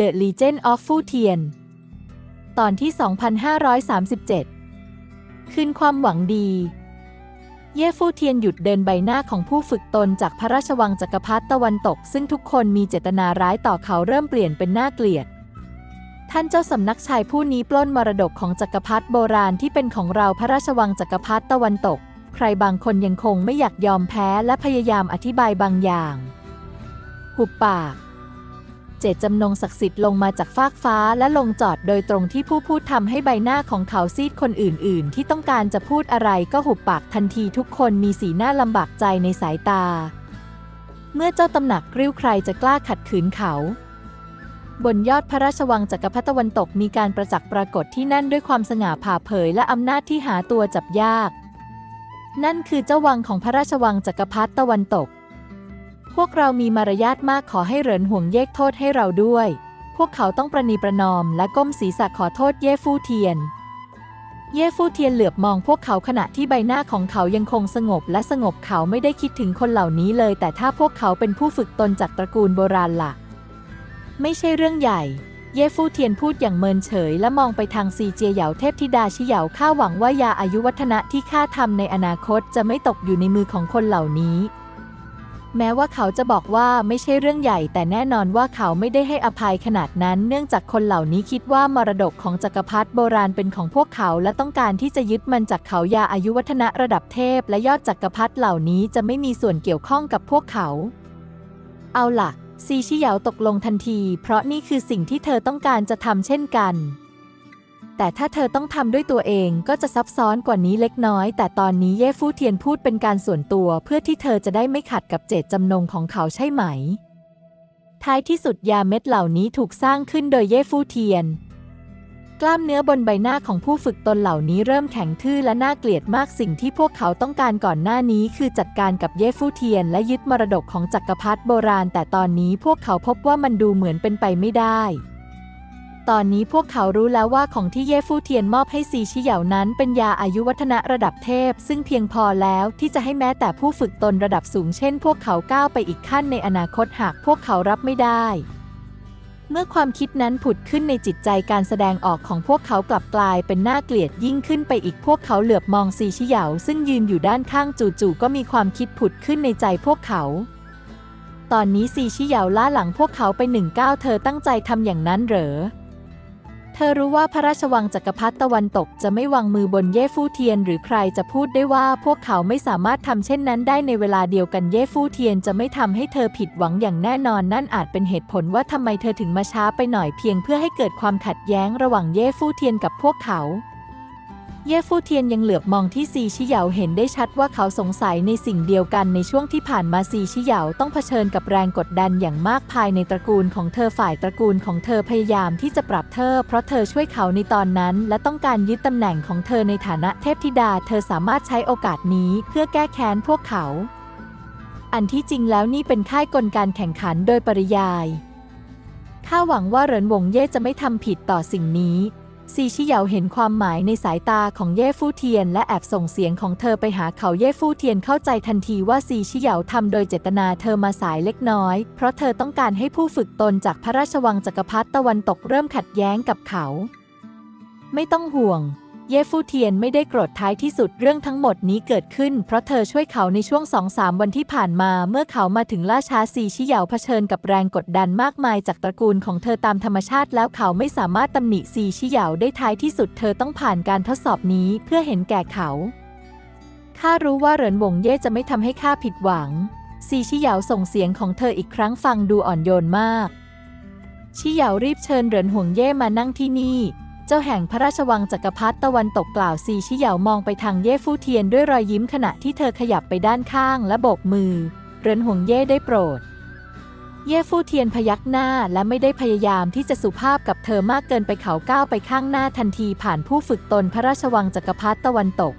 The Legend of Fu Tian ตอนที่ 2537 คืนความหวังดี เย่ฟู่เทียนหยุดเดินใบหน้าของผู้ฝึกตนจากพระราชวังจักรพรรดิตะวันตก ซึ่งทุกคนมีเจตนาร้ายต่อเขาเริ่มเปลี่ยนเป็นหน่าเกลียด ท่านเจ้าสำนักชายผู้นี้ปล้นมรดกของจักรพรรดิโบราณที่เป็นของเราพระราชวังจักรพรรดิตะวันตก ใครบางคนยังคงไม่อยากยอมแพ้และพยายามอธิบายบางอย่าง หุบปาก เจตจำนงศักดิ์สิทธิ์ลงมาจากฟากฟ้าและลงจอดโดยตรงที่ผู้พูดทำให้ใบหน้าของเขาซีดคนอื่น ๆ ที่ต้องการจะพูดอะไรก็หุบปากทันทีทุกคนมีสีหน้าลำบากใจในสายตา เมื่อเจ้าตำหนักริ้วใครจะกล้าขัดขืนเขาบนยอดพระราชวังจักรพรรดิตะวันตกมีการประจักษ์ปรากฏที่นั่นด้วยความสง่าผ่าเผยและอำนาจที่หาตัวจับยาก นั่นคือเจ้าวังของพระราชวังจักรพรรดิตะวันตก พวกเรามีมารยาทมากขอให้เหรินห่วงเยกโทษให้เราด้วย พวกเขาต้องประนีประนอมและก้มศีรษะขอโทษเย่ฟู่เทียน เย่ฟู่เทียนเหลือบมองพวกเขาขณะที่ใบหน้าของเขายังคงสงบและสงบเขาไม่ได้คิดถึงคนเหล่านี้เลย แต่ถ้าพวกเขาเป็นผู้ฝึกตนจากตระกูลโบราณล่ะ ไม่ใช่เรื่องใหญ่เย่ฟู่เทียนพูดอย่างเมินเฉย และมองไปทางซีเจียเหยาเทพธิดาชิเหยาข้าหวังว่ายาอายุวัฒนะที่ข้าทำในอนาคตจะไม่ตกอยู่ในมือของคนเหล่านี้ แม้ว่าเขาจะบอกว่าไม่ใช่เรื่องใหญ่ แต่แน่นอนว่าเขาไม่ได้ให้อภัยขนาดนั้น เนื่องจากคนเหล่านี้คิดว่ามรดกของจักรพรรดิโบราณเป็นของพวกเขา และต้องการที่จะยึดมันจากเขายาอายุวัฒนะระดับเทพ และยอดจักรพรรดิเหล่านี้จะไม่มีส่วนเกี่ยวข้องกับพวกเขา เอาล่ะซีชิเหยาตกลงทันที เพราะนี่คือสิ่งที่เธอต้องการจะทำเช่นกัน แต่ถ้าเธอต้องทำด้วยตัวเองก็จะซับซ้อนกว่านี้เล็กน้อย แต่ตอนนี้เย่ฟู่เทียนพูดเป็นการส่วนตัวเพื่อที่เธอจะได้ไม่ขัดกับเจตจำนงของเขาใช่ไหม ท้ายที่สุดยาเม็ดเหล่านี้ถูกสร้างขึ้นโดยเย่ฟู่เทียน กล้ามเนื้อบนใบหน้าของผู้ฝึกตนเหล่านี้เริ่มแข็งทื่อและน่าเกลียดมากสิ่งที่พวกเขาต้องการก่อนหน้านี้คือจัดการกับเย่ฟู่เทียน และยึดมรดกของจักรพรรดิโบราณ แต่ตอนนี้พวกเขาพบว่ามันดูเหมือนเป็นไปไม่ได้ ตอนนี้พวกเขารู้แล้วว่าของที่เย่ฟู่เทียนมอบให้ซีชิเหยานั้นเป็นยาอายุวัฒนะระดับเทพ ซึ่งเพียงพอแล้วที่จะให้แม้แต่ผู้ฝึกตนระดับสูงเช่น พวกเขาก้าวไปอีกขั้นในอนาคตหากพวกเขารับไม่ได้ เมื่อความคิดนั้นผุดขึ้นในจิตใจการแสดงออกของพวกเขากลับกลายเป็นน่าเกลียดยิ่งขึ้นไปอีกพวกเขาเหลือบมองซีชิเหยาซึ่งยืนอยู่ด้านข้างจู่ๆก็มีความคิดผุดขึ้นในใจพวกเขาตอนนี้ซีชิเหยาล่าหลังพวกเขาไปหนึ่งก้าวเธอตั้งใจทำอย่างนั้นเหรอ เธอรู้ว่าพระราชวังจักรพรรดิตะวันตกจะไม่วางมือบนเย่ฟู่เทียน หรือใครจะพูดได้ว่าพวกเขาไม่สามารถทำเช่นนั้นได้ในเวลาเดียวกันเย่ฟู่เทียนจะไม่ทำให้เธอผิดหวังอย่างแน่นอนนั่นอาจเป็นเหตุผลว่าทำไมเธอถึงมาช้าไปหน่อยเพียงเพื่อให้เกิดความขัดแย้งระหว่างเย่ฟู่เทียนกับพวกเขา เย่ฟู่เทียนยังเหลือบมองที่ซีชิเหยาเห็นได้ชัดว่าเขาสงสัยในสิ่งเดียวกันในช่วงที่ผ่านมาซีชิเหยาต้องเผชิญกับแรงกดดันอย่างมากภายในตระกูลของเธอฝ่ายตระกูลของเธอพยายามที่จะปรับเธอ เพราะเธอช่วยเขาในตอนนั้น และต้องการยึดตำแหน่งของเธอในฐานะเทพธิดา เธอสามารถใช้โอกาสนี้เพื่อแก้แค้นพวกเขา อันที่จริงแล้วนี่เป็นค่ายกลการแข่งขันโดยปริยายข้าหวังว่าเหรินหวงเย่จะไม่ทำผิดต่อสิ่งนี้ ซีชิเหยาเห็นความหมายในสายตาของเย่ฟู่เทียน และแอบส่งเสียงของเธอไปหาเขาเย่ฟู่เทียนเข้าใจทันทีว่าซีชิเหยาทำโดยเจตนาเธอมาสายเล็กน้อย เพราะเธอต้องการให้ผู้ฝึกตนจากพระราชวังจักรพรรดิตะวันตกเริ่มขัดแย้งกับเขา ไม่ต้องห่วง เย่ฟู่เทียนไม่ได้โกรธท้ายที่สุดเรื่องทั้งหมดนี้เกิดขึ้น เพราะเธอช่วยเขาในช่วงสองสามวันที่ผ่านมา เมื่อเขามาถึงล่าช้าซีชิเหยาเผชิญกับแรงกดดันมากมายจากตระกูลของเธอตามธรรมชาติ แล้วเขาไม่สามารถตำหนิซีชิเหยาได้ท้ายที่สุดเธอต้องผ่านการทดสอบนี้เพื่อเห็นแก่เขาข้ารู้ว่าเหรินหวงเย่จะไม่ทำให้ข้าผิดหวังซีชิเหยาส่งเสียงของเธออีกครั้งฟังดูอ่อนโยนมากชิเหยารีบเชิญเหรินหวงเย่มานั่งที่นี่ จ้าแห่งพระราชวังจักรพรรดิตะวันตกกล่าวซีชิเหยามองไปทางเย่ฟู่เทียนด้วยรอยยิ้มขณะที่เธอขยับไปด้านข้างและโบกมือเหรินหวงเย่ได้โปรด เย่ฟู่เทียนพยักหน้าและไม่ได้พยายามที่จะสุภาพกับเธอมากเกินไปเขาก้าวไปข้างหน้าทันทีผ่านผู้ฝึกตนพระราชวังจักรพรรดิตะวันตก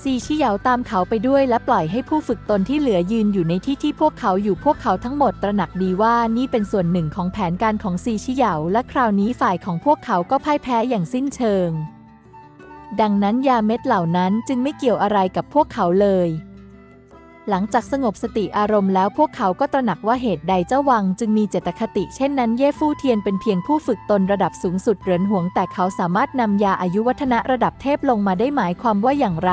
ซีชิเหยาตามเขาไปด้วยและปล่อยให้ผู้ฝึกตนที่เหลือยืนอยู่ในที่ที่พวกเขาอยู่พวกเขาทั้งหมดตระหนักดีว่านี่เป็นส่วนหนึ่งของแผนการของซีชิเหยาและคราวนี้ฝ่ายของพวกเขาก็พ่ายแพ้อย่างสิ้นเชิง ดังนั้นยาเม็ดเหล่านั้นจึงไม่เกี่ยวอะไรกับพวกเขาเลย หลังจากสงบสติอารมณ์แล้วพวกเขาก็ตระหนักว่าเหตุใดเจ้าวังจึงมีเจตคติ เช่นนั้นเย่ฟู่เทียนเป็นเพียงผู้ฝึกตนระดับสูงสุดเหรินหวง แต่เขาสามารถนำยาอายุวัฒนะระดับเทพลงมาได้หมายความว่าอย่างไร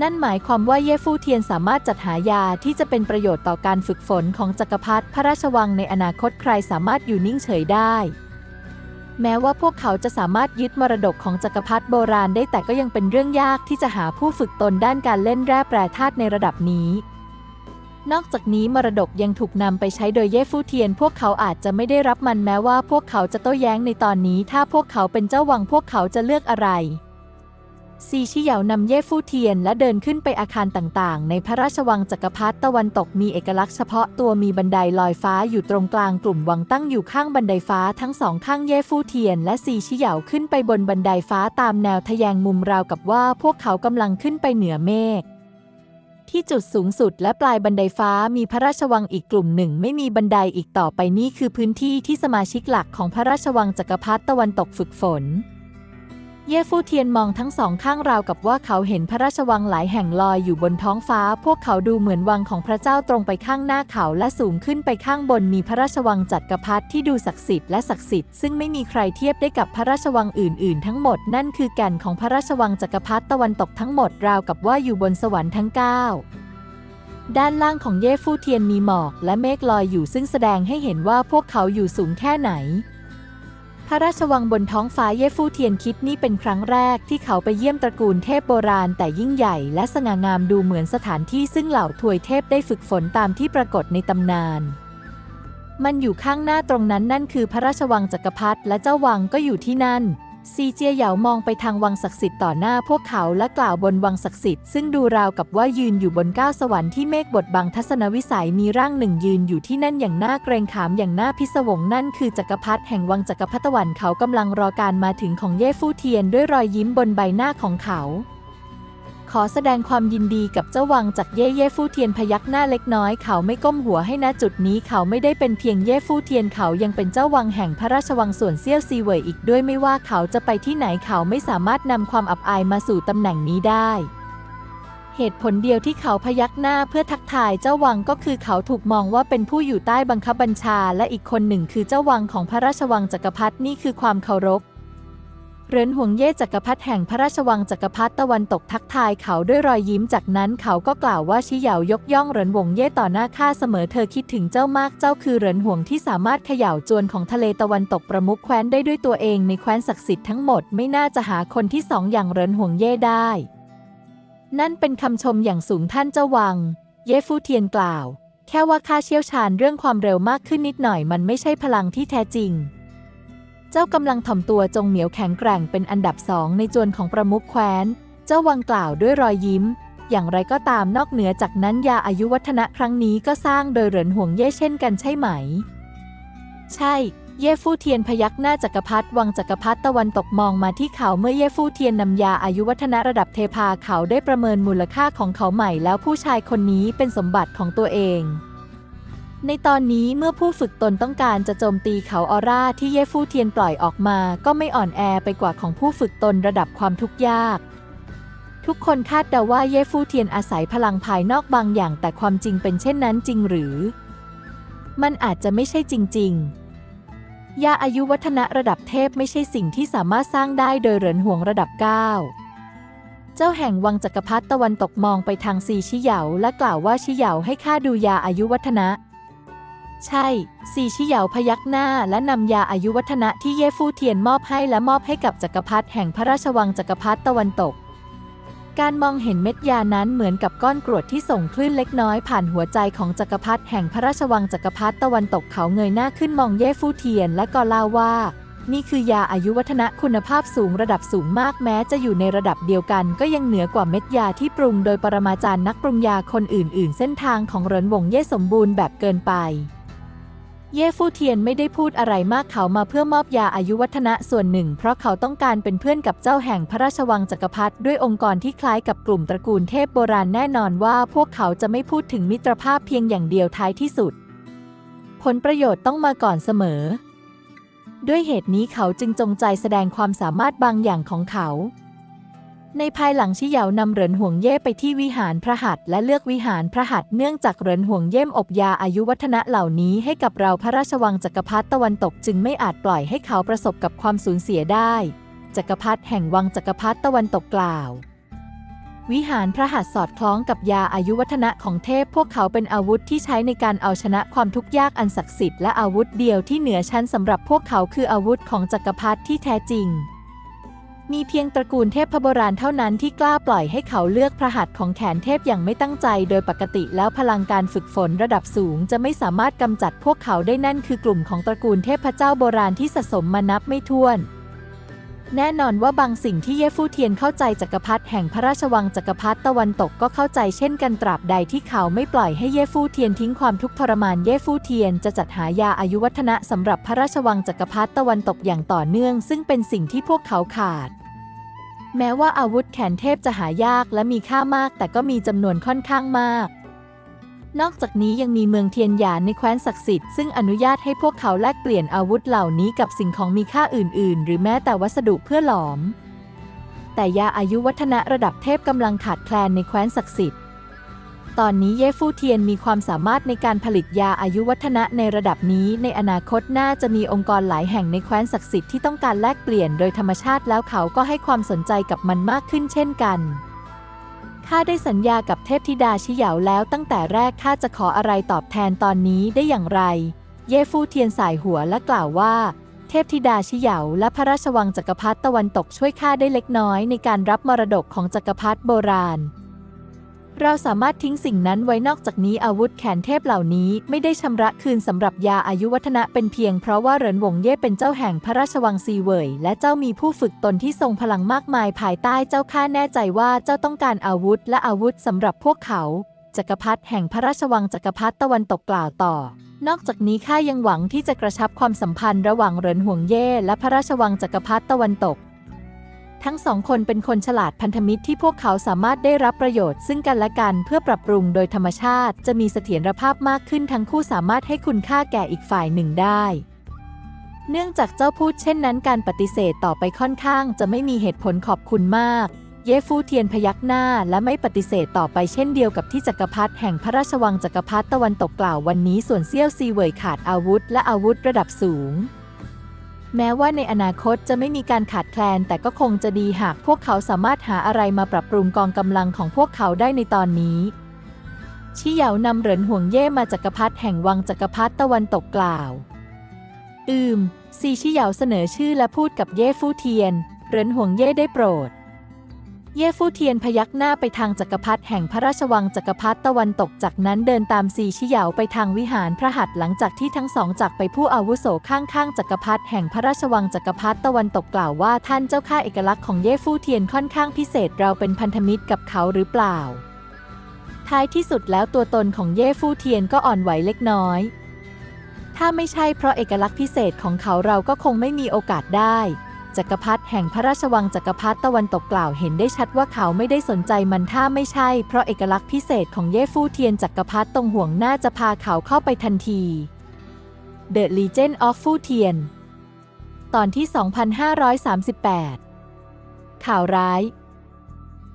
นั่นหมายความว่าเย่ฟู่เทียนสามารถจัดหายาที่จะเป็นประโยชน์ต่อการฝึกฝนของจักรพรรดิพระราชวังในอนาคตใครสามารถอยู่นิ่งเฉยได้ แม้ว่าพวกเขาจะสามารถยึดมรดกของจักรพรรดิโบราณได้แต่ก็ยังเป็นเรื่องยากที่จะหาผู้ฝึกตนด้านการเล่นแร่แปรธาตุในระดับนี้ นอกจากนี้มรดกยังถูกนำไปใช้โดยเย่ฟู่เทียน พวกเขาอาจจะไม่ได้รับมันแม้ว่าพวกเขาจะโต้แย้งในตอนนี้ ถ้าพวกเขาเป็นเจ้าวังพวกเขาจะเลือกอะไร ซีชิเหยานำเย่ฟู่เทียนและเดินขึ้นไปอาคารต่างๆ ในพระราชวังจักรพรรดิตะวันตกมีเอกลักษณ์เฉพาะตัวมีบันไดลอยฟ้าอยู่ตรงกลางกลุ่มวังตั้งอยู่ข้างบันไดฟ้าทั้งสองข้างเย่ฟู่เทียน และซีชิเหยาขึ้นไปบนบันไดฟ้าตามแนวทะแยงมุมราวกับว่าพวกเขากำลังขึ้นไปเหนือเมฆที่จุดสูงสุดและปลายบันไดฟ้ามีพระราชวังอีกกลุ่มหนึ่ง ไม่มีบันไดอีกต่อไปนี่คือพื้นที่ที่สมาชิกหลักของพระราชวังจักรพรรดิตะวันตกฝึกฝน เย่ฟู่เทียนมองทั้งสองข้างราวกับว่าเขาเห็นพระราชวังหลายแห่งลอยอยู่บนท้องฟ้า พวกเขาดูเหมือนวังของพระเจ้าตรงไปข้างหน้าเขาและสูงขึ้นไปข้างบนมีพระราชวังจักรพรรดิที่ดูศักดิ์สิทธิ์และศักดิ์สิทธิ์ซึ่งไม่มีใครเทียบได้กับพระราชวังอื่น ๆ ทั้งหมดนั่นคือแก่นของพระราชวังจักรพรรดิตะวันตกทั้งหมดราวกับว่าอยู่บนสวรรค์ทั้งเก้าด้านล่างของเย่ฟู่เทียนมีหมอกและเมฆลอยอยู่ซึ่งแสดงให้เห็นว่าพวกเขาอยู่สูงแค่ไหน พระราชวังบนท้องฟ้าเย่ฟู่เทียนคิดนี่เป็นครั้งแรกที่เขาไปเยี่ยมตระกูลเทพโบราณแต่ยิ่งใหญ่และสง่างามดูเหมือนสถานที่ซึ่งเหล่าถวยเทพได้ฝึกฝนตามที่ปรากฏในตำนาน มันอยู่ข้างหน้าตรงนั้นนั่นคือพระราชวังจักรพรรดิและเจ้าวังก็อยู่ที่นั่น ซีเจียเหยามองไปทางวังศักดิ์สิทธิ์ต่อหน้าพวกเขาและกล่าวบนวังศักดิ์สิทธิ์ซึ่งดูราวกับว่ายืนอยู่บนก้าวสวรรค์ที่เมฆบดบังทัศนวิสัยมีร่างหนึ่งยืนอยู่ที่นั่นอย่างน่าเกรงขามอย่างน่าพิศวงนั่นคือจักรพรรดิแห่งวังจักรพรรดิตะวันเขากำลังรอการมาถึงของเย่ฟู่เทียนด้วยรอยยิ้มบนใบหน้าของเขา ขอแสดงความยินดีกับเจ้าวังจากเย่เย่ฟู่เทียนพยักหน้าเล็กน้อยเขาไม่ก้มหัวให้ณจุดนี้เขาไม่ได้เป็นเพียงเย่ฟู่เทียนเขายังเป็นเจ้าวังแห่งพระราชวังส่วนเซี่ยวซีเหวยอีกด้วยไม่ว่าเขาจะไปที่ไหนเขาไม่สามารถนำความอับอายมาสู่ตำแหน่งนี้ได้เหตุผลเดียวที่เขาพยักหน้าเพื่อทักทายเจ้าวังก็คือเขาถูกมองว่าเป็นผู้อยู่ใต้บังคับบัญชา และอีกคนหนึ่งคือเจ้าวังของพระราชวังจักรพรรดินี่คือความเคารพ เรินห่วงเย่จักรพรรดิแห่งพระราชวังจักรพรรดิตะวันตกทักทายเขาด้วยรอยยิ้มจากนั้นเขาก็กล่าวว่าชิเหยายกย่องเรินหวงเย่ต่อหน้าข้าเสมอเธอคิดถึงเจ้ามากเจ้าคือเรินห่วงที่สามารถเขย่าจวนของทะเลตะวันตกประมุขแคว้นได้ด้วยตัวเองในแคว้นศักดิ์สิทธิ์ทั้งหมดไม่น่าจะหาคนที่สองอย่างเรินห่วงเย่ได้ นั่นเป็นคำชมอย่างสูงท่านเจ้าวัง เย่ฟู่เทียนกล่าว แค่ว่าข้าเชี่ยวชาญเรื่องความเร็วมากขึ้นนิดหน่อยมันไม่ใช่พลังที่แท้จริง เจ้ากำลังถ่อมตัวจงเหนียวแข็งแกร่งเป็นอันดับสองในจวนของประมุขแคว้น เจ้าวังกล่าวด้วยรอยยิ้ม อย่างไรก็ตามนอกเหนือจากนั้นยาอายุวัฒนะครั้งนี้ก็สร้างโดยเหรินห่วงเย่เช่นกันใช่ไหม ใช่ เย่ฟู่เทียนพยักหน้าจักรพรรดิวังจักรพรรดิตะวันตกมองมาที่เขาเมื่อเย่ฟู่เทียนนำยาอายุวัฒนะระดับเทพาเขาได้ประเมินมูลค่าของเขาใหม่แล้วผู้ชายคนนี้เป็นสมบัติของตัวเอง ในตอนนี้เมื่อผู้ฝึกตนต้องการจะโจมตีเขาออร่าที่เย่ฟู่เทียนปล่อยออกมา ก็ไม่อ่อนแอไปกว่าของผู้ฝึกตนระดับความทุกข์ยาก ทุกคนคาดเดาว่าเย่ฟู่เทียนอาศัยพลังภายนอกบางอย่าง แต่ความจริงเป็นเช่นนั้นจริงหรือ มันอาจจะไม่ใช่จริง ๆ ยาอายุวัฒนะระดับเทพไม่ใช่สิ่งที่สามารถสร้างได้โดยเหรินห่วงระดับ9เจ้าแห่งวังจักรพรรดิตะวันตกมองไปทางซีชิเหยาและกล่าวว่าชิเหยาให้ข้าดูยาอายุวัฒนะ ใช่ซีชิเหยาพยักหน้าและนำยาอายุวัฒนะที่เย่ฟู่เทียนมอบให้และมอบให้กับจักรพรรดิแห่งพระราชวังจักรพรรดิตะวันตก การมองเห็นเม็ดยานั้นเหมือนกับก้อนกรวดที่ส่งคลื่นเล็กน้อยผ่านหัวใจของจักรพรรดิแห่งพระราชวังจักรพรรดิตะวันตกเขาเงยหน้าขึ้นมองเย่ฟู่เทียนและก็เล่าว่านี่คือยาอายุวัฒนะคุณภาพสูงระดับสูงมากแม้จะอยู่ในระดับเดียวกัน ก็ยังเหนือกว่าเม็ดยาที่ปรุงโดยปรมาจารย์นักปรุงยาคนอื่น ๆ เส้นทางของเหรินหวงเย่สมบูรณ์แบบเกินไป เย่ฟู่เทียนไม่ได้พูดอะไรมากเขามาเพื่อมอบยาอายุวัฒนะส่วนหนึ่ง เพราะเขาต้องการเป็นเพื่อนกับเจ้าแห่งพระราชวังจักรพรรดิด้วยองค์กรที่คล้ายกับกลุ่มตระกูลเทพโบราณแน่นอนว่าพวกเขาจะไม่พูดถึงมิตรภาพเพียงอย่างเดียวท้ายที่สุด ผลประโยชน์ต้องมาก่อนเสมอ ด้วยเหตุนี้เขาจึงจงใจแสดงความสามารถบางอย่างของเขา ในภายหลังชิเหยานำเหรินห่วงเย่ไปที่วิหารพระหัตถ์และเลือกวิหารพระหัตถ์เนื่องจากเหรินห่วงเย่มอบยาอายุวัฒนะเหล่านี้ให้กับเราพระราชวังจักรพรรดิตะวันตกจึงไม่อาจปล่อยให้เขาประสบกับความสูญเสียได้ จักรพรรดิแห่งวังจักรพรรดิตะวันตกกล่าว วิหารพระหัตถ์สอดคล้องกับยาอายุวัฒนะของเทพ พวกเขาเป็นอาวุธที่ใช้ในการเอาชนะความทุกข์ยากอันศักดิ์สิทธิ์และอาวุธเดียวที่เหนือชั้นสำหรับพวกเขาคืออาวุธของจักรพรรดิที่แท้จริง มีเพียงตระกูลเทพโบราณเท่านั้นที่กล้าปล่อยให้เขาเลือกพระหัตถ์ของแขนเทพอย่างไม่ตั้งใจ โดยปกติแล้วพลังการฝึกฝนระดับสูงจะไม่สามารถกำจัดพวกเขาได้นั่นคือกลุ่มของตระกูลเทพเจ้าโบราณที่สะสมมานับไม่ถ้วน แน่นอนว่าบางสิ่งที่เย่ฟู่เทียนเข้าใจจักรพรรดิแห่งพระราชวังจักรพรรดิตะวันตกก็เข้าใจเช่นกันตราบใดที่เขาไม่ปล่อยให้เย่ฟู่เทียนทิ้งความทุกข์ทรมานเย่ฟู่เทียนจะจัดหายาอายุวัฒนะสำหรับพระราชวังจักรพรรดิตะวันตกอย่างต่อเนื่อง ซึ่งเป็นสิ่งที่พวกเขาขาด แม้ว่าอาวุธแขนเทพจะหายากและมีค่ามาก แต่ก็มีจำนวนค่อนข้างมาก นอกจากนี้ยังมีเมืองเทียนหยานในแคว้นศักดิ์สิทธิ์ซึ่งอนุญาตให้พวกเขาแลกเปลี่ยนอาวุธเหล่านี้กับสิ่งของมีค่าอื่น ๆ หรือแม้แต่วัสดุเพื่อหลอม แต่ยาอายุวัฒนะระดับเทพกำลังขาดแคลนในแคว้นศักดิ์สิทธิ์ ตอนนี้เย่ฟู่เทียนมีความสามารถในการผลิตยาอายุวัฒนะในระดับนี้ ในอนาคตน่าจะมีองค์กรหลายแห่งในแคว้นศักดิ์สิทธิ์ที่ต้องการแลกเปลี่ยนโดยธรรมชาติแล้วเขาก็ให้ความสนใจกับมันมากขึ้นเช่นกัน ข้าได้สัญญากับเทพธิดาชิเหยาแล้วตั้งแต่แรกข้าจะขออะไรตอบแทนตอนนี้ได้อย่างไร เย่ฟู่เทียนสายหัวและกล่าวว่า เทพธิดาชิเหยาและพระราชวังจักรพรรดิตะวันตกช่วยข้าได้เล็กน้อยในการรับมรดกของจักรพรรดิโบราณ เราสามารถทิ้งสิ่งนั้นไว้นอกจากนี้อาวุธแขนเทพเหล่านี้ไม่ได้ชำระคืนสำหรับยาอายุวัฒนะเป็นเพียงเพราะว่าเหรินหวงเย่เป็นเจ้าแห่งพระราชวังซีเวยและเจ้ามีผู้ฝึกตนที่ทรงพลังมากมายภายใต้เจ้าข้าแน่ใจว่าเจ้าต้องการอาวุธและอาวุธสำหรับพวกเขาจักรพรรดิแห่งพระราชวังจักรพรรดิตะวันตกกล่าวต่อ นอกจากนี้ข้ายังหวังที่จะกระชับความสัมพันธ์ระหว่างเหรินหวงเย่และพระราชวังจักรพรรดิตะวันตก ทั้งสองคนเป็นคนฉลาดพันธมิตรที่พวกเขาสามารถได้รับประโยชน์ซึ่งกันและกันเพื่อปรับปรุงโดยธรรมชาติ จะมีเสถียรภาพมากขึ้นทั้งคู่สามารถให้คุณค่าแก่อีกฝ่ายหนึ่งได้ เนื่องจากเจ้าพูดเช่นนั้นการปฏิเสธต่อไปค่อนข้าง จะไม่มีเหตุผลขอบคุณมาก เยฟูเทียนพยักหน้าและไม่ปฏิเสธต่อไปเช่นเดียวกับที่จักรพรรดิแห่งพระราชวังจักรพรรดิตะวันตกกล่าววันนี้ส่วนเซี่ยวซีเหวยขาดอาวุธ และอาวุธระดับสูง แม้ว่าในอนาคตจะไม่มีการขาดแคลน แต่ก็คงจะดีหากพวกเขาสามารถหาอะไรมาปรับปรุงกองกำลังของพวกเขาได้ในตอนนี้ ชิเหยานำเหรินห่วงเย่มาจักรพรรดิแห่งวังจักรพรรดิตะวันตกกล่าว อืมซีชิเหยาเสนอชื่อและพูดกับเย่ฟู่เทียนเหรินห่วงเย่ได้โปรด เย่ฟู่เทียนพยักหน้าไปทางจักรพรรดิแห่งพระราชวังจักรพรรดิตะวันตกจากนั้นเดินตามซีชิเหยาไปทางวิหารพระหัตถ์หลังจากที่ทั้งสองจากไปผู้อาวุโสข้างๆจักรพรรดิแห่งพระราชวังจักรพรรดิตะวันตกกล่าวว่าท่านเจ้าข้าเอกลักษณ์ของเย่ฟู่เทียนค่อนข้างพิเศษเราเป็นพันธมิตรกับเขาหรือเปล่า ท้ายที่สุดแล้วตัวตนของเย่ฟู่เทียนก็อ่อนไหวเล็กน้อย ถ้าไม่ใช่เพราะเอกลักษณ์พิเศษของเขาเราก็คงไม่มีโอกาสได้ จักรพรรดิแห่งพระราชวังจักรพรรดิตะวันตกกล่าวเห็นได้ชัดว่าเขาไม่ได้สนใจมันถ้าไม่ใช่ เพราะเอกลักษณ์พิเศษของเย่ฟู่เทียนจักรพรรดิตรงห่วงน่าจะพาเขาเข้าไปทันที The Legend of ฟู่เทียน ตอนที่ 2538 ข่าวร้าย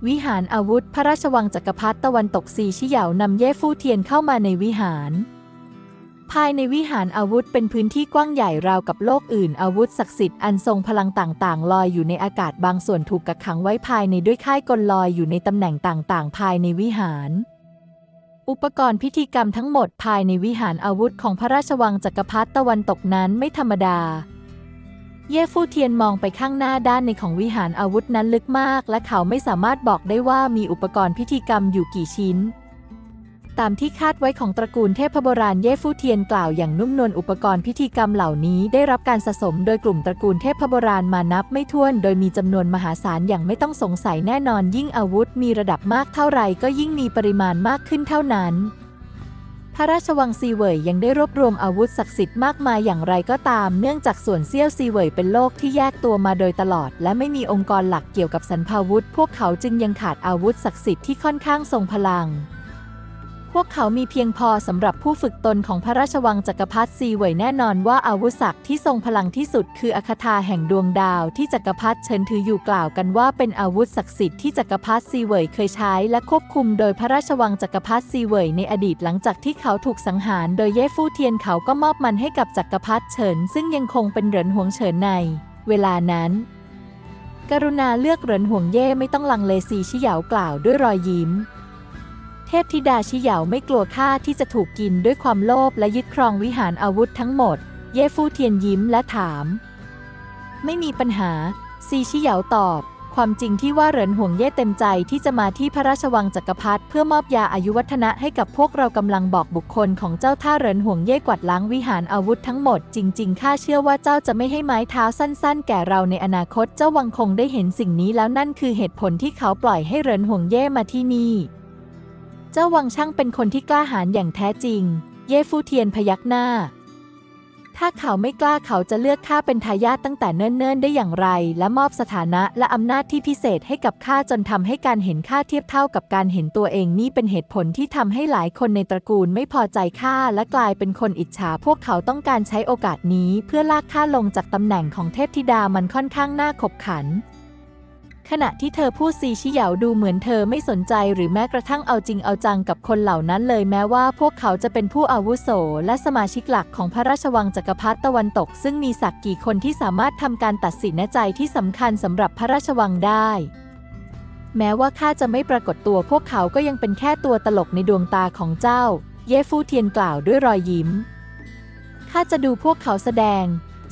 วิหารอาวุธ พระราชวังจักรพรรดิตะวันตกซีชิเหยานำเย่ฟู่เทียนเข้ามาในวิหาร ภายในวิหารอาวุธเป็นพื้นที่กว้างใหญ่ราวกับโลกอื่น อาวุธศักดิ์สิทธิ์อันทรงพลังต่างๆ ลอยอยู่ในอากาศบางส่วนถูกกักขังไว้ภายในด้วยค่ายกลลอยอยู่ในตำแหน่งต่างๆ ภายในวิหาร อุปกรณ์พิธีกรรมทั้งหมดภายในวิหารอาวุธของพระราชวังจักรพรรดิตะวันตกนั้นไม่ธรรมดา เย่ฟู่เทียนมองไปข้างหน้าด้านในของวิหารอาวุธนั้นลึกมาก และเขาไม่สามารถบอกได้ว่ามีอุปกรณ์พิธีกรรมอยู่กี่ชิ้น ตามที่คาดไว้ของตระกูลเทพโบราณเย่ฟู่เทียนกล่าวอย่างนุ่มนวลอุปกรณ์พิธีกรรมเหล่านี้ได้รับการสะสมโดยกลุ่มตระกูลเทพโบราณมานับไม่ถ้วน โดยมีจำนวนมหาศาลอย่างไม่ต้องสงสัยแน่นอนยิ่งอาวุธมีระดับมากเท่าไหร่ก็ยิ่งมีปริมาณมากขึ้นเท่านั้นพระราชวังซีเวยยังได้รวบรวมอาวุธศักดิ์สิทธิ์มากมายอย่างไรก็ตาม เนื่องจากส่วนเซี่ยวซีเวยเป็นโลกที่แยกตัวมาโดยตลอด และไม่มีองค์กรหลักเกี่ยวกับสรรพาวุธ พวกเขาจึงยังขาดอาวุธศักดิ์สิทธิ์ที่ค่อนข้างทรงพลัง พวกเขามีเพียงพอสำหรับผู้ฝึกตนของพระราชวังจักรพรรดิซีเหวยแน่นอนว่าอาวุธศักดิ์ที่ทรงพลังที่สุดคืออคาถาแห่งดวงดาวที่จักรพรรดิเฉินถืออยู่กล่าวกันว่าเป็นอาวุธศักดิ์สิทธิ์ที่จักรพรรดิซีเหวยเคยใช้และควบคุมโดยพระราชวังจักรพรรดิซีเหวยในอดีตหลังจากที่เขาถูกสังหารโดยเย่ฟู่เทียนเขาก็มอบมันให้กับจักรพรรดิเฉิน ซึ่งยังคงเป็นเหรินหวงเฉินใน เวลานั้น กรุณาเลือกเหรินห่วงเย่ไม่ต้องลังเลซีชิเหยากล่าวด้วยรอยยิ้ม เทพธิดาชิเหยาไม่กลัวค่าที่จะถูกกินด้วยความโลภและยึดครองวิหารอาวุธทั้งหมด เย่ฟู่เทียนยิ้มและถาม ไม่มีปัญหา ซีชิเหยาตอบ ความจริงที่ว่าเหรินห่วงเย่เต็มใจที่จะมาที่พระราชวังจักรพรรดิเพื่อมอบยาอายุวัฒนะให้กับพวกเรากำลังบอกบุคคลของเจ้าท่าเหรินห่วงเย่กวาดล้างวิหารอาวุธทั้งหมด จริง ๆ ข้าเชื่อว่าเจ้าจะไม่ให้ไม้เท้าสั้น ๆ แก่เราในอนาคตเจ้าวังคงได้เห็นสิ่งนี้แล้วนั่นคือเหตุผลที่เขาปล่อยให้เหรินห่วงเย่มาที่นี่ เจ้าวังช่างเป็นคนที่กล้าหาญอย่างแท้จริง เย่ฟูเทียนพยักหน้า ถ้าเขาไม่กล้าเขาจะเลือกข้าเป็นทายาทตั้งแต่เนิ่นๆ ได้อย่างไร และมอบสถานะและอำนาจที่พิเศษให้กับข้าจนทำให้การเห็นข้าเทียบเท่ากับการเห็นตัวเองนี่เป็นเหตุผลที่ทำให้หลายคนในตระกูลไม่พอใจข้าและกลายเป็นคนอิจฉา พวกเขาต้องการใช้โอกาสนี้ เพื่อลากข้าลงจากตำแหน่งของเทพธิดามันค่อนข้างน่าขบขัน ขณะที่เธอพูดซีชิเหยาดูเหมือนเธอไม่สนใจหรือแม้กระทั่งเอาจริงเอาจังกับคนเหล่านั้นเลยแม้ว่าพวกเขาจะเป็นผู้อาวุโส และสมาชิกหลักของพระราชวังจักรพรรดิตะวันตก ซึ่งมีสักกี่คนที่สามารถทำการตัดสินใจที่สำคัญสำหรับพระราชวังได้แม้ว่าข้าจะไม่ปรากฏตัวพวกเขาก็ยังเป็นแค่ตัวตลกในดวงตาของเจ้า เย่ฟู่เทียนกล่าวด้วยรอยยิ้ม ข้าจะดูพวกเขาแสดง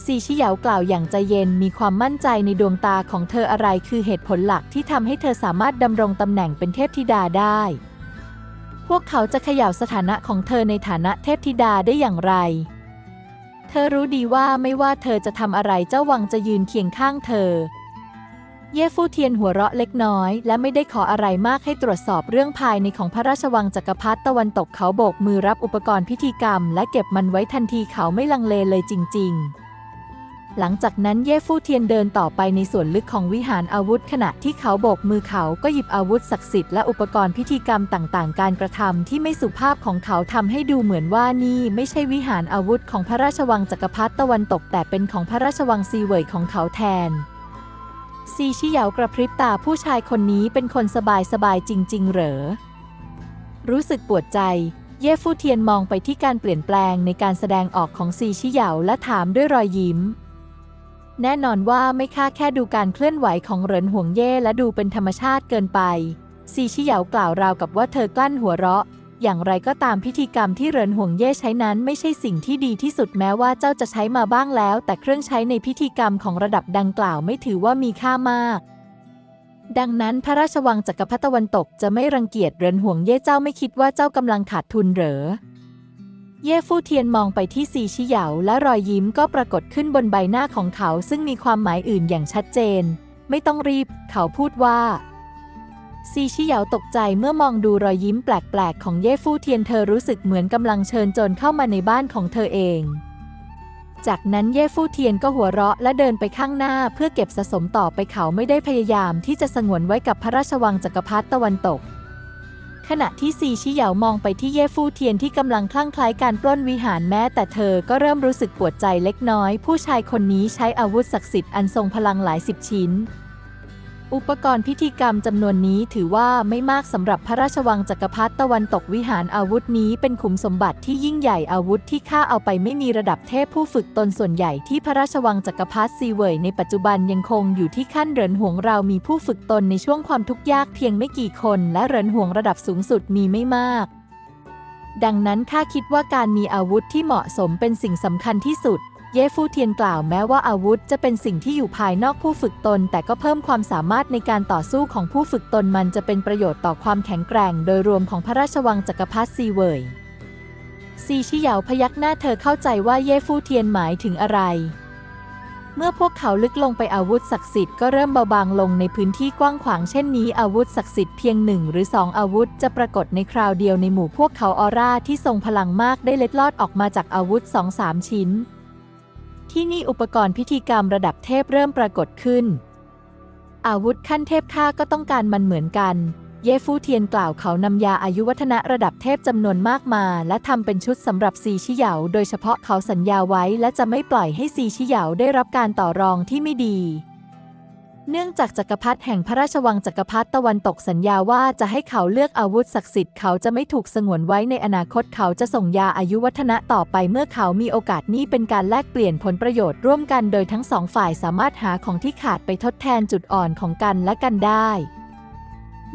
ซีชิเหยากล่าวอย่างใจเย็นมีความมั่นใจในดวงตาของเธออะไรคือเหตุผลหลักที่ทำให้เธอสามารถดำรงตำแหน่งเป็นเทพธิดาได้ พวกเขาจะขย่าสถานะของเธอในฐานะเทพธิดาได้อย่างไร เธอรู้ดีว่าไม่ว่าเธอจะทำอะไรเจ้าวังจะยืนเคียงข้างเธอ เย่ฟู่เทียนหัวเราะเล็กน้อย และไม่ได้ขออะไรมากให้ตรวจสอบเรื่องภายในของพระราชวังจักรพรรดิตะวันตกเขาโบกมือรับอุปกรณ์พิธีกรรม และเก็บมันไว้ทันทีเขาไม่ลังเลเลยจริง ๆ หลังจากนั้นเย่ฟู่เทียนเดินต่อไปในส่วนลึกของวิหารอาวุธ ขณะที่เขาโบกมือเขาก็หยิบอาวุธศักดิ์สิทธิ์และอุปกรณ์พิธีกรรมต่างๆ การกระทำที่ไม่สุภาพของเขาทำให้ดูเหมือนว่านี่ไม่ใช่วิหารอาวุธของพระราชวังจักรพรรดิตะวันตก แต่เป็นของพระราชวังซีเวยของเขาแทนซีชิเหยากระพริบตาผู้ชายคนนี้เป็นคนสบายๆจริง ๆ เหรอ รู้สึกปวดใจ เย่ฟู่เทียนมองไปที่การเปลี่ยนแปลงในการแสดงออกของซีชิเหยาและถามด้วยรอยยิ้ม แน่นอนว่าไม่ค่าแค่ดูการเคลื่อนไหวของเหรินห่วงเย่และดูเป็นธรรมชาติเกินไป ซีชิเหยากล่าวราวกับว่าเธอกลั้นหัวเราะ อย่างไรก็ตามพิธีกรรมที่เหรินห่วงเย่ใช้นั้นไม่ใช่สิ่งที่ดีที่สุดแม้ว่าเจ้าจะใช้มาบ้างแล้ว แต่เครื่องใช้ในพิธีกรรมของระดับดังกล่าวไม่ถือว่ามีค่ามาก ดังนั้นพระราชวังจักรพรรดิตะวันตกจะไม่รังเกียจเหรินห่วงเย่เจ้าไม่คิดว่าเจ้ากำลังขาดทุนเหรอ เย่ฟู่เทียนมองไปที่ซีชิเหยาและรอยยิ้มก็ปรากฏขึ้นบนใบหน้าของเขาซึ่งมีความหมายอื่นอย่างชัดเจน ไม่ต้องรีบ เขาพูดว่า ซีชิเหยาตกใจเมื่อมองดูรอยยิ้มแปลกๆ ของเย่ฟู่เทียนเธอรู้สึกเหมือนกำลังเชิญโจรเข้ามาในบ้านของเธอเอง จากนั้นเย่ฟู่เทียนก็หัวเราะและเดินไปข้างหน้าเพื่อเก็บสะสมต่อไปเขาไม่ได้พยายามที่จะสงวนไว้กับพระราชวังจักรพรรดิตะวันตก ขณะที่ซีชิเหยามองไปที่เย่ฟู่เทียนที่กำลังคลั่งคล้การปล้นวิหารแม้แต่เธอก็เริ่มรู้สึกปวดใจเล็กน้อย ผู้ชายคนนี้ใช้อาวุธศักดิ์สิทธิ์อันทรงพลังหลายสิบชิ้น อุปกรณ์พิธีกรรมจำนวนนี้ถือว่าไม่มากสำหรับพระราชวังจักรพรรดิตะวันตกวิหารอาวุธนี้เป็นขุมสมบัติที่ยิ่งใหญ่อาวุธที่ข้าเอาไปไม่มีระดับเทพผู้ฝึกตนส่วนใหญ่ที่พระราชวังจักรพรรดิซีเวยในปัจจุบันยังคงอยู่ที่ขั้นเหรินห่วงเรามีผู้ฝึกตนในช่วงความทุกข์ยากเพียงไม่กี่คน และเหรินห่วงระดับสูงสุดมีไม่มาก ดังนั้นข้าคิดว่าการมีอาวุธที่เหมาะสมเป็นสิ่งสำคัญที่สุด เย่ฟู่เทียนกล่าวแม้ว่าอาวุธจะเป็นสิ่งที่อยู่ภายนอกผู้ฝึกตน แต่ก็เพิ่มความสามารถในการต่อสู้ของผู้ฝึกตนมันจะเป็นประโยชน์ต่อความแข็งแกร่ง โดยรวมของพระราชวังจักรพรรดิซีเวยซีชิเหยาพยักหน้าเธอเข้าใจว่าเย่ฟู่เทียนหมายถึงอะไร เมื่อพวกเขาลึกลงไปอาวุธศักดิ์สิทธิ์ก็เริ่มเบาบางลงในพื้นที่กว้างขวางเช่นนี้อาวุธศักดิ์สิทธิ์เพียงหนึ่งหรือสองอาวุธจะปรากฏในคราวเดียวในหมู่พวกเขาออร่าที่ทรงพลังมากได้เล็ดลอดออกมาจากอาวุธสองสามชิ้น ที่นี่อุปกรณ์พิธีกรรมระดับเทพเริ่มปรากฏขึ้น อาวุธขั้นเทพข้าก็ต้องการมันเหมือนกัน เย่ฟู่เทียนกล่าวเขานำยาอายุวัฒนะระดับเทพจำนวนมากมา และทำเป็นชุดสำหรับซีชิเหยาโดยเฉพาะเขาสัญญาไว้และจะไม่ปล่อยให้ซีชิเหยาได้รับการต่อรองที่ไม่ดี เนื่องจากจักรพรรดิแห่งพระราชวังจักรพรรดิตะวันตกสัญญาว่าจะให้เขาเลือกอาวุธศักดิ์สิทธิ์เขาจะไม่ถูกสงวนไว้ในอนาคตเขาจะส่งยาอายุวัฒนะต่อไปเมื่อเขามีโอกาสนี้เป็นการแลกเปลี่ยนผลประโยชน์ร่วมกันโดยทั้งสองฝ่ายสามารถหาของที่ขาดไปทดแทนจุดอ่อนของกันและกันได้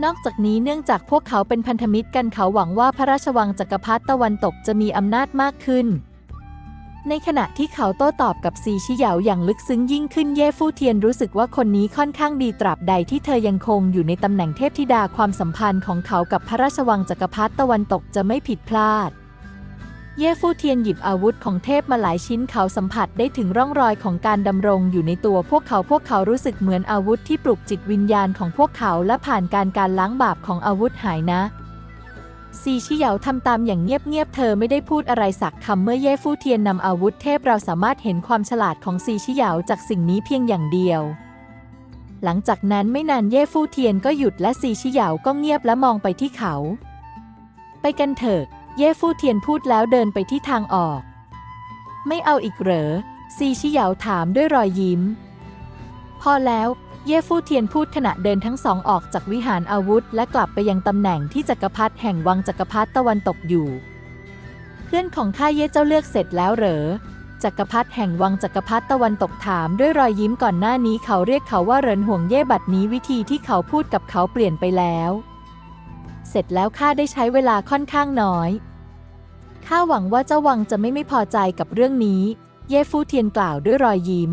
นอกจากนี้เนื่องจากพวกเขาเป็นพันธมิตรกันเขาหวังว่าพระราชวังจักรพรรดิตะวันตกจะมีอำนาจมากขึ้น ในขณะที่เขาโต้ตอบกับซีชิเหยาอย่างลึกซึ้งยิ่งขึ้นเย่ฟู่เทียนรู้สึกว่าคนนี้ค่อนข้างดีตราบใดที่เธอยังคงอยู่ในตำแหน่งเทพธิดาความสัมพันธ์ของเขากับพระราชวังจักรพรรดิตะวันตกจะไม่ผิดพลาด เย่ฟู่เทียนหยิบอาวุธของเทพมาหลายชิ้นเขาสัมผัสได้ถึงร่องรอยของการดำรงอยู่ในตัวพวกเขาพวกเขารู้สึกเหมือนอาวุธที่ปลุกจิตวิญญาณของพวกเขาและผ่านการการล้างบาปของอาวุธหายนะ ซีชิเหยาทำตามอย่างเงียบๆ เธอไม่ได้พูดอะไรสักคำเมื่อเย่ฟู่เทียนนำอาวุธเทพเราสามารถเห็นความฉลาดของซีชิเหยาจากสิ่งนี้เพียงอย่างเดียว หลังจากนั้นไม่นานเย่ฟู่เทียนก็หยุดและซีชิเหยาก็เงียบและมองไปที่เขา ไปกันเถอะ เย่ฟู่เทียนพูดแล้วเดินไปที่ทางออก ไม่เอาอีกเหรอซีชิเหยาถามด้วยรอยยิ้ม พอแล้ว เย่ฟู่เทียนพูดขณะเดินทั้งสองออกจากวิหารอาวุธ และกลับไปยังตำแหน่งที่จักรพรรดิแห่งวังจักรพรรดิตะวันตกอยู่ เพื่อนของข้าเย่เจ้าเลือกเสร็จแล้วเหรอจักรพรรดิแห่งวังจักรพรรดิตะวันตกถามด้วยรอยยิ้มก่อนหน้านี้เขาเรียกเขาว่าเรินห่วงเย่บัดนี้วิธีที่เขาพูดกับเขาเปลี่ยนไปแล้ว เสร็จแล้วข้าได้ใช้เวลาค่อนข้างน้อยข้าหวังว่าเจ้าวังจะไม่ไม่พอใจกับเรื่องนี้ เย่ฟู่เทียนกล่าวด้วยรอยยิ้ม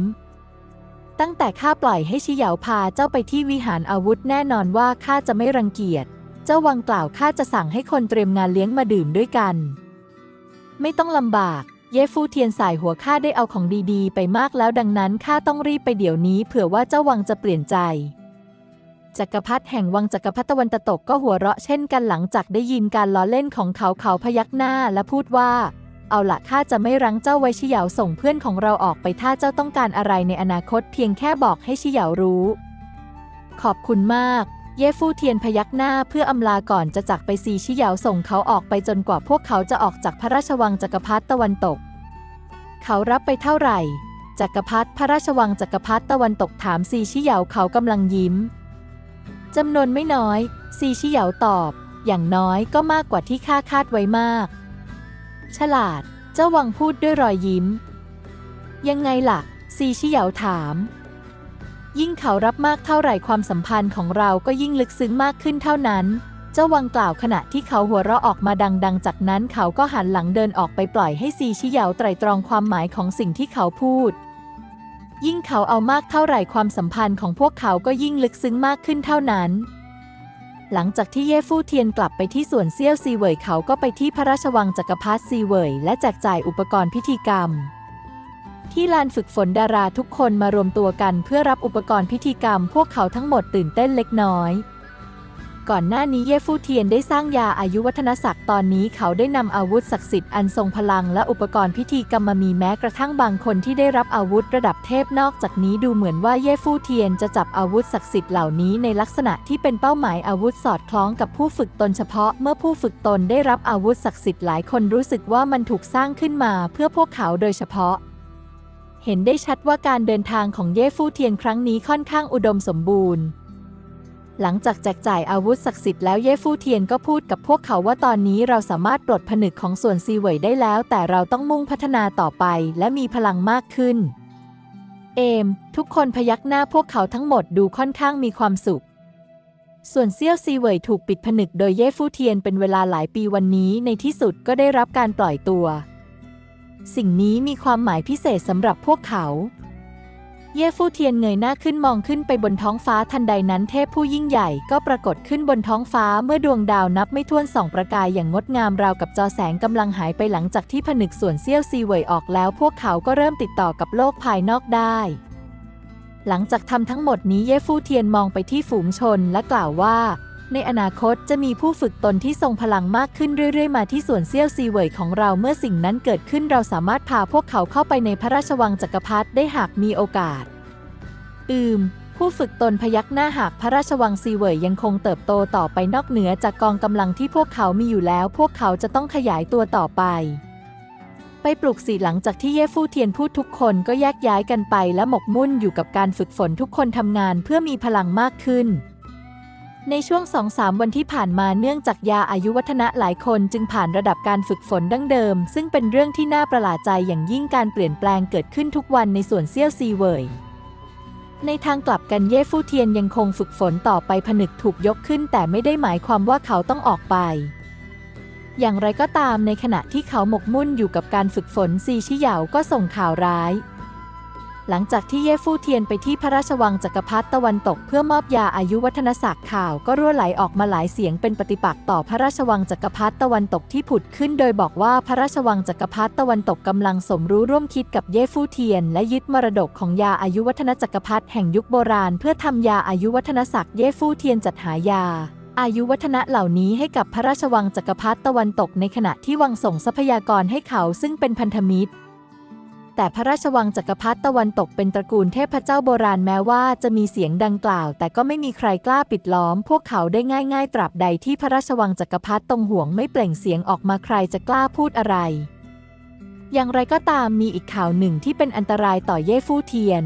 ตั้งแต่ข้าปล่อยให้ชิเหยาพาเจ้าไปที่วิหารอาวุธแน่นอนว่าข้าจะไม่รังเกียจ เจ้าวังกล่าวข้าจะสั่งให้คนเตรียมงานเลี้ยงมาดื่มด้วยกัน ไม่ต้องลำบาก เย่ฟู่เทียนสายหัวข้าได้เอาของดีๆ ไปมากแล้วดังนั้นข้าต้องรีบไปเดี๋ยวนี้ เผื่อว่าเจ้าวังจะเปลี่ยนใจ จักรพรรดิแห่งวังจักรพรรดิตะวันตกก็หัวเราะเช่นกันหลังจากได้ยินการล้อเล่นของเขาเขาพยักหน้าและพูดว่า เอาละข้าจะไม่รั้งเจ้าไว้ชิเหยาส่งเพื่อนของเราออกไปถ้าเจ้าต้องการอะไรในอนาคตเพียงแค่บอกให้ชิเหยารู้ ขอบคุณมาก เย่ฟู่เทียนพยักหน้าเพื่ออำลาก่อนจะจากไปซีชิเหยาส่งเขาออกไปจนกว่าพวกเขาจะออกจากพระราชวังจักรพรรดิตะวันตก เขารับไปเท่าไหร่จักรพรรดิพระราชวังจักรพรรดิตะวันตกถามซีชิเหยาเขากำลังยิ้มจำนวนไม่น้อย ซีชิเหยาตอบ อย่างน้อยก็มากกว่าที่ข้าคาดไว้มาก ฉลาด เจ้าวังพูดด้วยรอยยิ้ม ยังไงล่ะ ซีชิเหยาถาม ยิ่งเขารับมากเท่าไหร่ความสัมพันธ์ของเราก็ยิ่งลึกซึ้งมากขึ้นเท่านั้น เจ้าวังกล่าวขณะที่เขาหัวเราะออกมาดังๆ จากนั้นเขาก็หันหลังเดินออกไปปล่อยให้ซีชิเหยาไตรตรองความหมายของสิ่งที่เขาพูด ยิ่งเขาเอามากเท่าไหร่ความสัมพันธ์ของพวกเขาก็ยิ่งลึกซึ้งมากขึ้นเท่านั้น หลังจากที่เย่ฟู่เทียนกลับไปที่สวนเซี่ยวซีเหวยเขาก็ไปที่พระราชวังจักรพรรดิซีเหวยและแจกจ่ายอุปกรณ์พิธีกรรม ที่ลานฝึกฝนดาราทุกคนมารวมตัวกันเพื่อรับอุปกรณ์พิธีกรรม พวกเขาทั้งหมดตื่นเต้นเล็กน้อย ก่อนหน้านี้เย่ฟู่เทียนได้สร้างยาอายุวัฒนศักดิ์ตอนนี้เขาได้นำอาวุธศักดิ์สิทธิ์อันทรงพลังและอุปกรณ์พิธีกรรมมามีแม้กระทั่งบางคนที่ได้รับอาวุธระดับเทพนอกจากนี้ดูเหมือนว่าเย่ฟู่เทียนจะจับอาวุธศักดิ์สิทธิ์เหล่านี้ในลักษณะที่เป็นเป้าหมายอาวุธสอดคล้องกับผู้ฝึกตนเฉพาะเมื่อผู้ฝึกตนได้รับอาวุธศักดิ์สิทธิ์หลายคนรู้สึกว่ามันถูกสร้างขึ้นมาเพื่อพวกเขาโดยเฉพาะเห็นได้ชัดว่าการเดินทางของเย่ฟู่เทียนครั้งนี้ค่อนข้างอุดมสมบูรณ์ หลังจากแจกจ่ายอาวุธศักดิ์สิทธิ์แล้วเย่ฟู่เทียนก็พูดกับพวกเขาว่าตอนนี้เราสามารถปลดผนึกของส่วนซีเหวยได้แล้ว แต่เราต้องมุ่งพัฒนาต่อไปและมีพลังมากขึ้น เอม ทุกคนพยักหน้าพวกเขาทั้งหมดดูค่อนข้างมีความสุข ส่วนเซี่ยวซีเหวยถูกปิดผนึกโดยเย่ฟู่เทียนเป็นเวลาหลายปีวันนี้ในที่สุดก็ได้รับการปล่อยตัว สิ่งนี้มีความหมายพิเศษสำหรับพวกเขา เย่ฟู่เทียนเงยหน้าขึ้นมองขึ้นไปบนท้องฟ้าทันใดนั้นเทพผู้ยิ่งใหญ่ก็ปรากฏขึ้นบนท้องฟ้าเมื่อดวงดาวนับไม่ถ้วนส่องประกายอย่างงดงามราวกับจอแสงกำลังหายไปหลังจากที่ผนึกส่วนเซี่ยวซีเหวยออกแล้วพวกเขาก็เริ่มติดต่อกับโลกภายนอกได้ หลังจากทำทั้งหมดนี้เย่ฟู่เทียนมองไปที่ฝูงชนและกล่าวว่า ในอนาคตจะมีผู้ฝึกตนที่ทรงพลังมากขึ้นเรื่อยๆ มาที่ส่วนเซี่ยวซีเหวยของเราเมื่อสิ่งนั้นเกิดขึ้นเราสามารถพาพวกเขาเข้าไปในพระราชวังจักรพรรดิได้หากมีโอกาส อืม ผู้ฝึกตนพยักหน้าหากพระราชวังซีเวยยังคงเติบโตต่อไปนอกเหนือจากกองกำลังที่พวกเขามีอยู่แล้ว พวกเขาจะต้องขยายตัวต่อไปไปปลุกสีหลังจากที่เย่ฟู่เทียนพูดทุกคนก็แยกย้ายกันไปและหมกมุ่นอยู่กับการฝึกฝนทุกคนทำงานเพื่อมีพลังมากขึ้น ในช่วง 2-3 วันที่ผ่านมาเนื่องจากยาอายุวัฒนะหลายคนจึงผ่านระดับการฝึกฝนดั้งเดิม ซึ่งเป็นเรื่องที่น่าประหลาดใจอย่างยิ่งการเปลี่ยนแปลงเกิดขึ้นทุกวันในส่วนเซี่ยวซีเวยในทางกลับกันเย่ฟู่เทียนยังคงฝึกฝนต่อไปผนึกถูกยกขึ้น แต่ไม่ได้หมายความว่าเขาต้องออกไป อย่างไรก็ตามในขณะที่เขาหมกมุ่นอยู่กับการฝึกฝนซีชิเหยาก็ส่งข่าวร้าย หลังจากที่เย่ฟู่เทียนไปที่พระราชวังจักรพรรดิตะวันตกเพื่อมอบยาอายุวัฒนศักดิ์ข่าวก็รั่วไหลออกมาหลายเสียงเป็นปฏิปักษ์ต่อพระราชวังจักรพรรดิตะวันตกที่ผุดขึ้น โดยบอกว่าพระราชวังจักรพรรดิตะวันตกกำลังสมรู้ร่วมคิดกับเย่ฟู่เทียน และยึดมรดกของยาอายุวัฒนจักรพรรดิแห่งยุคโบราณ เพื่อทำยาอายุวัฒนศักดิ์เย่ฟู่เทียนจัดหายาอายุวัฒนะเหล่านี้ให้กับพระราชวังจักรพรรดิตะวันตกในขณะที่วังส่งทรัพยากรให้เขาซึ่งเป็นพันธมิตร แต่พระราชวังจักรพรรดิตะวันตกเป็นตระกูลเทพเจ้าโบราณแม้ว่าจะมีเสียงดังกล่าว แต่ก็ไม่มีใครกล้าปิดล้อม พวกเขาได้ง่าย ๆ ตราบใดที่พระราชวังจักรพรรดิตรงห่วงไม่เปล่งเสียงออกมาใครจะกล้าพูดอะไร อย่างไรก็ตามมีอีกข่าวหนึ่งที่เป็นอันตรายต่อเย่ฟู่เทียน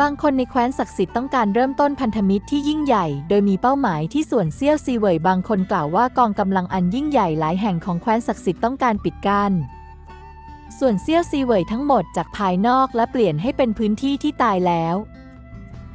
บางคนในแคว้นศักดิ์สิทธิ์ต้องการเริ่มต้นพันธมิตรที่ยิ่งใหญ่ โดยมีเป้าหมายที่ส่วนเซี่ยวซีเวยบางคนกล่าวว่ากองกำลังอันยิ่งใหญ่หลายแห่งของแคว้นศักดิ์สิทธิ์ต้องการปิดกั้น ส่วนเซี่ยวซีเวยทั้งหมดจากภายนอกและเปลี่ยนให้เป็นพื้นที่ที่ตายแล้ว